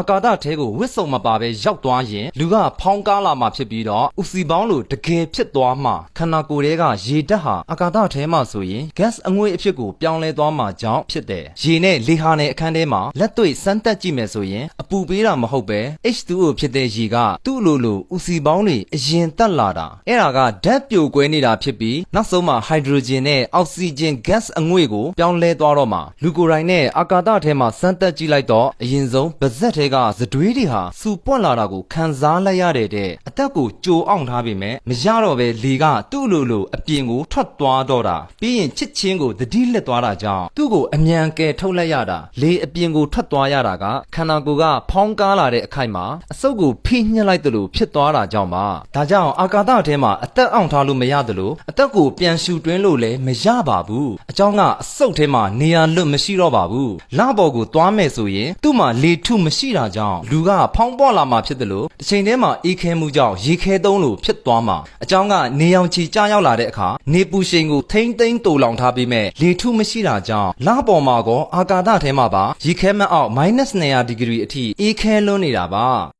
အကာသထဲကိုဝစ်စုံမပါဘဲရောက်သွားရင်လူကဖောင်းကားလာမှဖြစ်ပြီးတော့ဥစီပေါင်းလိုတကယ်ဖြစ်သွားမှခန္ဓာကိုယ်ထဲကရေဓာတ်ဟာအကာသထဲမှာဆိုရင် gas အငွေ့အဖြစ်ကိုပြောင်းလဲသွားမှကြောင့်ဖြစ်တယ်ရေနဲ့လေဟာနယ်အခန်းထဲမှာလက်တွေ့စမ်းတက်ကြည့်မယ်ဆိုရင်အပူပေးတာမဟုတ်ပဲ H2O ဖြစ်တဲ့ရေကသူ့လိုလိုဥစီပေါင်းတွေအရင်တက်လာတာအဲ့ဒါကဓာတ်ပြိုကွဲနေတာဖြစ်ပြီးနောက်ဆုံးမှာဟိုက်ဒရိုဂျင်နဲ့အောက်ဆီဂျင် gas အငွေ့ကိုပြောင်းလဲသွားတော့မှလူကိုယ်တိုင်နဲ့အာကာသထဲမှာစမ်းတက်ကြည့်လိုက်တော့အရင်ဆုံးဗဇက်ထဲကဇတွေးတွေဟာစူပွက်လာတာကိုခံစားလိုက်ရတဲ့တဲ့အသက်ကိုကြိုအောင်ထားပေမဲ့မရတော့ပဲလေကသူ့လိုလိုအပြင်ကိုထွက်သွားတော့တာပြီးရင်ချစ်ချင်းကိုသတိလက်သွားတာကြောင့်သူ့ကိုအမြန်ကယ်ထုတ်လိုက်ရတာလေအပြင်ကိုထွက်သွားရတာကခန္ဓာကိုယ်ကဖောင်းကားလာတဲ့အခိုက်မှာအဆုပ်ကိုဖိညှက်လိုက်သလိုဖြစ်သွားတာကြောင့်ပါဒါကြောင့်အာကာသထဲမှာအသက်အောင်ထားလို့မရသလိုအသက်ကိုပြန်ရှူတွင်းလို့လည်းမရပါဘူးအကြောင်းကအဆုပ်ထဲမှာနေရာလွတ်မရှိတော့ပါဘူးလပေါ်ကိုသွားမယ်ဆိုရင်သူ့မှာလေထုမရှိတာကြောင့်လူကဖောင်းပွားလာမှာဖြစ်တယ်လို့တစ်ချိန်တည်းမှာအေးခဲမှုကြောင့်ရေခဲသုံးလို့ဖြစ်သွားမှာအကြောင်းကနေရောင်ခြည်ကြားရောက်လာတဲ့အခါနေပူရှိန်ကိုထိမ့်သိမ့်တူလောင်ထားပြီးမဲ့လေထုမရှိတာကြောင့်လပေါ်မှာကောအာကာသထဲမှာပါရေခဲမအောက် -200 ဒီဂရီအထိအေးခဲလွန်းနေတာပါ